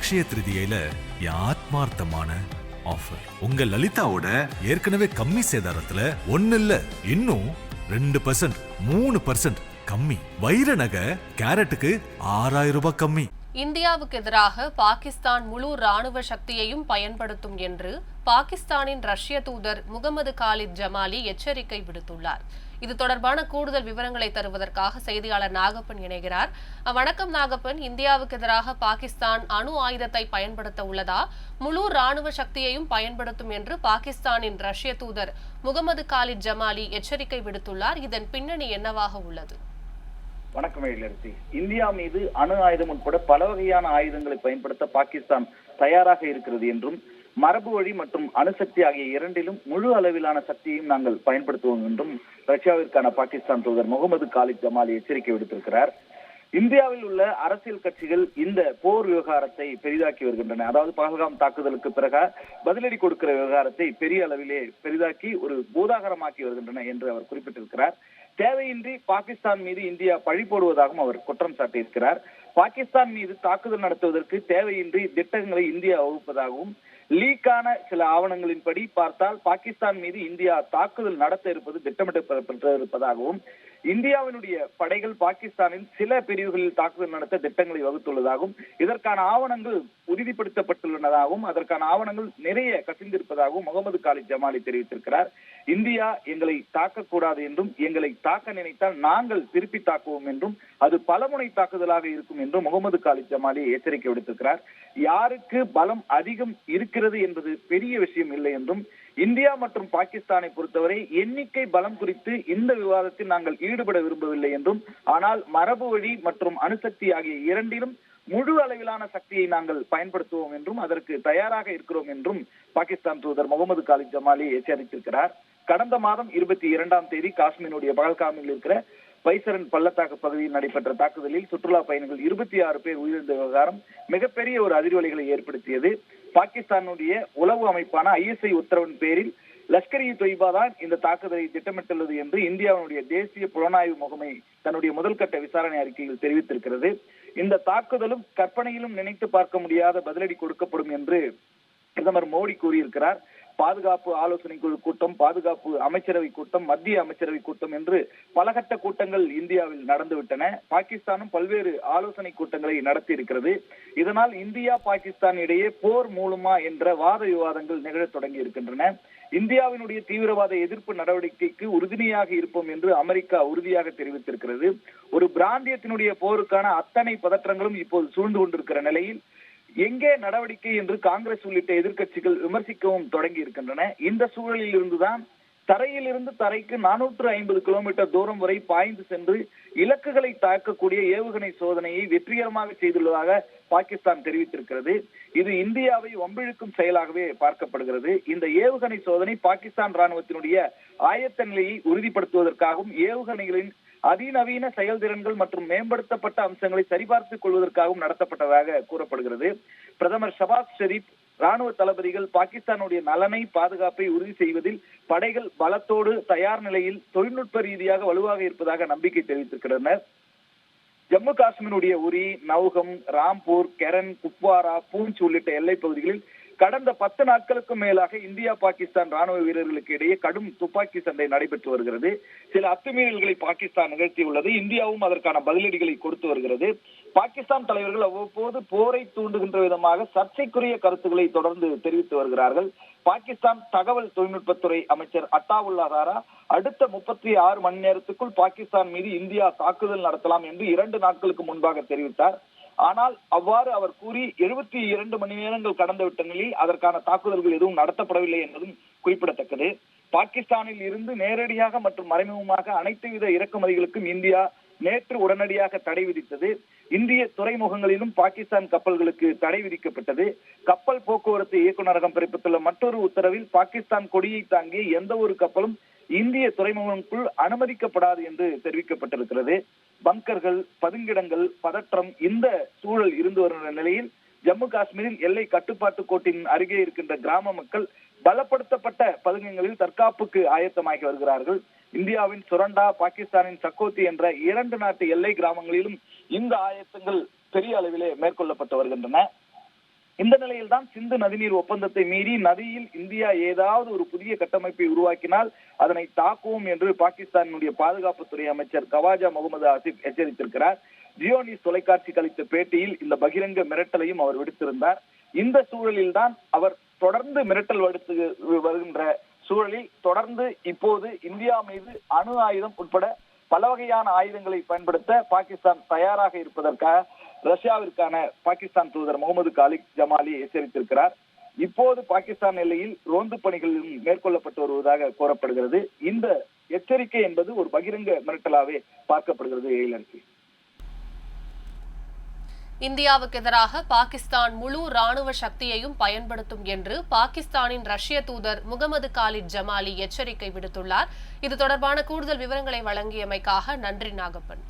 அக்ஷய திருதியில என் ஆத்மார்த்தமான ஆஃபர் உங்க லலிதாவோட ஏற்கனவே கம்மி சேதாரத்துல ஒன்னு இல்ல இன்னும் ரெண்டு பர்சன்ட் மூணு பர்சன்ட் கம்மி. வைர நகை கேரட்டுக்கு ஆறாயிரம் ரூபாய் கம்மி. இந்தியாவுக்கு எதிராக பாகிஸ்தான் முழு ராணுவ சக்தியையும் பயன்படுத்தும் என்று பாகிஸ்தானின் ரஷ்ய தூதர் முகமது காலித் ஜமாலி எச்சரிக்கை விடுத்துள்ளார். இது தொடர்பான கூடுதல் விவரங்களை தருவதற்காக செய்தியாளர் நாகப்பன் இணைகிறார். வணக்கம் நாகப்பன். இந்தியாவுக்கு எதிராக பாகிஸ்தான் அணு ஆயுதத்தை பயன்படுத்த உள்ளதா? முழு ராணுவ சக்தியையும் பயன்படுத்தும் என்று பாகிஸ்தானின் ரஷ்ய தூதர் முகமது காலித் ஜமாலி எச்சரிக்கை விடுத்துள்ளார். இதன் பின்னணி என்னவாக உள்ளது? வணக்கம் எழிலரசி இந்தியா மீது அணு ஆயுதம் உட்பட பல வகையான ஆயுதங்களை பயன்படுத்த பாகிஸ்தான் தயாராக இருக்கிறது என்றும் மரபு வழி மற்றும் அணுசக்தி ஆகிய இரண்டிலும் முழு அளவிலான சக்தியையும் நாங்கள் பயன்படுத்துவோம் என்றும் ரஷ்யாவிற்கான பாகிஸ்தான் தூதர் முகமது காலித் ஜமாலி எச்சரிக்கை விடுத்திருக்கிறார். இந்தியாவில் உள்ள அரசியல் கட்சிகள் இந்த போர் விவகாரத்தை பெரிதாக்கி வருகின்றன. அதாவது பகல்காம் தாக்குதலுக்கு பிறகு பதிலடி கொடுக்கிற விவகாரத்தை பெரிய அளவிலே பெரிதாக்கி ஒரு பூதாகரமாக்கி வருகின்றன என்று அவர் குறிப்பிட்டிருக்கிறார். தேவையின்றி பாகிஸ்தான் மீது இந்தியா பழி போடுவதாகவும் அவர் குற்றம் சாட்டியிருக்கிறார். பாகிஸ்தான் மீது தாக்குதல் நடத்துவதற்கு தேவையின்றி திட்டங்களை இந்தியா வகுப்பதாகவும் லீக்கான சில ஆவணங்களின்படி பார்த்தால் பாகிஸ்தான் மீது இந்தியா தாக்குதல் நடத்த இருப்பது திட்டமிட்டு இருப்பதாகவும் இந்தியாவினுடைய படைகள் பாகிஸ்தானின் சில பிரிவுகளில் தாக்குதல் நடத்த திட்டங்களை வகுத்துள்ளதாகவும் இதற்கான ஆவணங்கள் உறுதிப்படுத்தப்பட்டுள்ளதாகவும் அதற்கான ஆவணங்கள் நிறைய கசிந்திருப்பதாகவும் முகமது காலித் ஜமாலி தெரிவித்திருக்கிறார். இந்தியா எங்களை தாக்கக்கூடாது என்றும் எங்களை தாக்க நினைத்தால் நாங்கள் திருப்பி தாக்குவோம் என்றும் அது பலமுனை தாக்குதலாக இருக்கும் என்றும் முகமது காலித் ஜமாலி எச்சரிக்கை விடுத்திருக்கிறார். யாருக்கு பலம் அதிகம் இருக்கிறது என்பது பெரிய விஷயம் இல்லை என்றும் இந்தியா மற்றும் பாகிஸ்தானை பொறுத்தவரை எண்ணிக்கை பலம் குறித்து இந்த விவாதத்தில் நாங்கள் ஈடுபட விரும்பவில்லை என்றும் ஆனால் மரபு வழி மற்றும் அணுசக்தி ஆகிய இரண்டிலும் முழு அளவிலான சக்தியை நாங்கள் பயன்படுத்துவோம் என்றும் அதற்கு தயாராக இருக்கிறோம் என்றும் பாகிஸ்தான் தூதர் முகமது காலித் ஜமாலி எச்சரித்திருக்கிறார். கடந்த மாதம் இருபத்தி இரண்டாம் தேதி காஷ்மீருடைய பகல்காமில் இருக்கிற பைசரன் பள்ளத்தாக்கு பகுதியில் நடைபெற்ற தாக்குதலில் சுற்றுலா பயணிகள் இருபத்தி ஆறு பேர் உயிரிழந்த விவகாரம் மிகப்பெரிய ஒரு அதிர்வலைகளை ஏற்படுத்தியது. பாகிஸ்தானுடைய உளவு அமைப்பான ஐஎஸ்ஐ உத்தரவின் பேரில் லஷ்கர் இ தொய்பா தான் இந்த தாக்குதலை திட்டமிட்டுள்ளது என்று இந்தியாவினுடைய தேசிய புலனாய்வு முகமை தன்னுடைய முதல்கட்ட விசாரணை அறிக்கையில் தெரிவித்திருக்கிறது. இந்த தாக்குதலும் கற்பனையிலும் நினைத்து பார்க்க முடியாத பதிலடி கொடுக்கப்படும் என்று பிரதமர் மோடி கூறியிருக்கிறார். பாதுகாப்பு ஆலோசனை குழு கூட்டம் பாதுகாப்பு அமைச்சரவை கூட்டம் மத்திய அமைச்சரவை கூட்டம் என்று பலகட்ட கூட்டங்கள் இந்தியாவில் நடந்துவிட்டன. பாகிஸ்தானும் பல்வேறு ஆலோசனை கூட்டங்களை நடத்தி இருக்கிறது இதனால் இந்தியா பாகிஸ்தான் இடையே போர் மூலமா என்ற வாத விவாதங்கள் நிகழத் தொடங்கி இருக்கின்றன. இந்தியாவினுடைய தீவிரவாத எதிர்ப்பு நடவடிக்கைக்கு உறுதுணையாக இருப்போம் என்று அமெரிக்கா உறுதியாக தெரிவித்திருக்கிறது. ஒரு பிராந்தியத்தினுடைய போருக்கான அத்தனை பதற்றங்களும் இப்போது சூழ்ந்து கொண்டிருக்கிற நிலையில் எங்கே நடவடிக்கை என்று காங்கிரஸ் உள்ளிட்ட எதிர்க்கட்சிகள் விமர்சிக்கவும் தொடங்கி இருக்கின்றன. இந்த சூழலில் இருந்துதான் தரையில் இருந்து தரைக்கு நானூற்று ஐம்பது கிலோமீட்டர் தூரம் வரை பாய்ந்து சென்று இலக்குகளை தாக்கக்கூடிய ஏவுகணை சோதனையை வெற்றிகரமாக செய்துள்ளதாக பாகிஸ்தான் தெரிவித்திருக்கிறது. இது இந்தியாவை வம்பிழுக்கும் செயலாகவே பார்க்கப்படுகிறது. இந்த ஏவுகணை சோதனை பாகிஸ்தான் ராணுவத்தினுடைய ஆயத்த நிலையை உறுதிப்படுத்துவதற்காகவும் ஏவுகணைகளின் அதிநவீன செயல்திறன்கள் மற்றும் மேம்படுத்தப்பட்ட அம்சங்களை சரிபார்த்துக் கொள்வதற்காகவும் நடத்தப்பட்டதாக கூறப்படுகிறது. பிரதமர் ஷபாஸ் ஷெரீப் ராணுவ தளபதிகள் பாகிஸ்தானுடைய நலனை பாதுகாப்பை உறுதி செய்வதில் படைகள் பலத்தோடு தயார் நிலையில் தொழில்நுட்ப ரீதியாக வலுவாக இருப்பதாக நம்பிக்கை தெரிவித்திருக்கின்றனர். ஜம்மு காஷ்மீருடைய உரி நவுகம் ராம்பூர் கெரன் குப்வாரா பூஞ்ச் உள்ளிட்ட எல்லைப் பகுதிகளில் கடந்த பத்து நாட்களுக்கும் மேலாக இந்தியா பாகிஸ்தான் ராணுவ வீரர்களுக்கு இடையே கடும் துப்பாக்கி சண்டை நடைபெற்று வருகிறது. சில அத்துமீறல்களை பாகிஸ்தான் நிகழ்த்தியுள்ளது. இந்தியாவும் அதற்கான பதிலடிகளை கொடுத்து வருகிறது. பாகிஸ்தான் தலைவர்கள் அவ்வப்போது போரை தூண்டுகின்ற விதமாக சர்ச்சைக்குரிய கருத்துக்களை தொடர்ந்து தெரிவித்து வருகிறார்கள். பாகிஸ்தான் தகவல் தொழில்நுட்பத்துறை அமைச்சர் அட்டாவுல்லாதாரா அடுத்த முப்பத்தி ஆறு மணி நேரத்துக்குள் பாகிஸ்தான் மீது இந்தியா தாக்குதல் நடத்தலாம் என்று இரண்டு நாட்களுக்கு முன்பாக தெரிவித்தார். ஆனால் அவ்வாறு அவர் கூறி எழுபத்தி இரண்டு மணி நேரங்கள் கடந்த நிலையில் அதற்கான தாக்குதல்கள் எதுவும் நடத்தப்படவில்லை என்பதும் குறிப்பிடத்தக்கது. பாகிஸ்தானில் இருந்து நேரடியாக மற்றும் மறைமுகமாக அனைத்து வித இறக்குமதிகளுக்கும் இந்தியா நேற்று உடனடியாக தடை விதித்தது. இந்திய துறைமுகங்களிலும் பாகிஸ்தான் கப்பல்களுக்கு தடை விதிக்கப்பட்டது. கப்பல் போக்குவரத்து இயக்குநரகம் பிறப்பித்துள்ள மற்றொரு உத்தரவில் பாகிஸ்தான் கொடியை தாங்கிய எந்த ஒரு கப்பலும் இந்திய துறைமுகங்களுக்குள் அனுமதிக்கப்படாது என்று தெரிவிக்கப்பட்டிருக்கிறது. பங்கர்கள் பதுங்கிடங்கள் பதற்றம் இந்த சூழல் இருந்து வருகின்ற நிலையில் ஜம்மு காஷ்மீரில் எல்லை கட்டுப்பாட்டு கோட்டின் அருகே இருக்கின்ற கிராம மக்கள் பலப்படுத்தப்பட்ட பதுங்கங்களில் தற்காப்புக்கு ஆயத்தமாகி வருகிறார்கள். இந்தியாவின் சுரண்டா பாகிஸ்தானின் சக்கோத்தி என்ற இரண்டு நாட்டு எல்லை கிராமங்களிலும் இந்த ஆயத்தங்கள் பெரிய அளவிலே மேற்கொள்ளப்பட்டு வருகின்றன. இந்த நிலையில்தான் சிந்து நதிநீர் ஒப்பந்தத்தை மீறி நதியில் இந்தியா ஏதாவது ஒரு புதிய கட்டமைப்பை உருவாக்கினால் அதனை தாக்குவோம் என்று பாகிஸ்தானுடைய பாதுகாப்புத்துறை அமைச்சர் கவாஜா முகமது ஆசிப் எச்சரித்திருக்கிறார். ஜியோ நியூஸ் தொலைக்காட்சிக்கு அளித்த பேட்டியில் இந்த பகிரங்க மிரட்டலையும் அவர் விடுத்திருந்தார். இந்த சூழலில் தான் அவர் தொடர்ந்து மிரட்டல் விடுத்து வருகின்ற சூழலில் தொடர்ந்து இப்போது இந்தியா மீது அணு ஆயுதம் உட்பட பல வகையான ஆயுதங்களை பயன்படுத்த பாகிஸ்தான் தயாராக இருப்பதற்காக ரஷ்யாவிற்கான பாகிஸ்தான் தூதர் முகமது காலிக் ஜமாலி எச்சரித்திருக்கிறார். இப்போது பாகிஸ்தான் எல்லையில் ரோந்து பணிகள் மேற்கொள்ளப்பட்டு வருவதாக கூறப்படுகிறது. இந்த எச்சரிக்கை என்பது ஒரு பகிரங்க மிரட்டலாவே பார்க்கப்படுகிறது எழிலரசி இந்தியாவுக்கு எதிராக பாகிஸ்தான் முழு ராணுவ சக்தியையும் பயன்படுத்தும் என்று பாகிஸ்தானின் ரஷ்ய தூதர் முகமது காலித் ஜமாலி எச்சரிக்கை விடுத்துள்ளார். இது தொடர்பான கூடுதல் விவரங்களை வழங்கியமைக்காக நன்றி நாகப்பன்.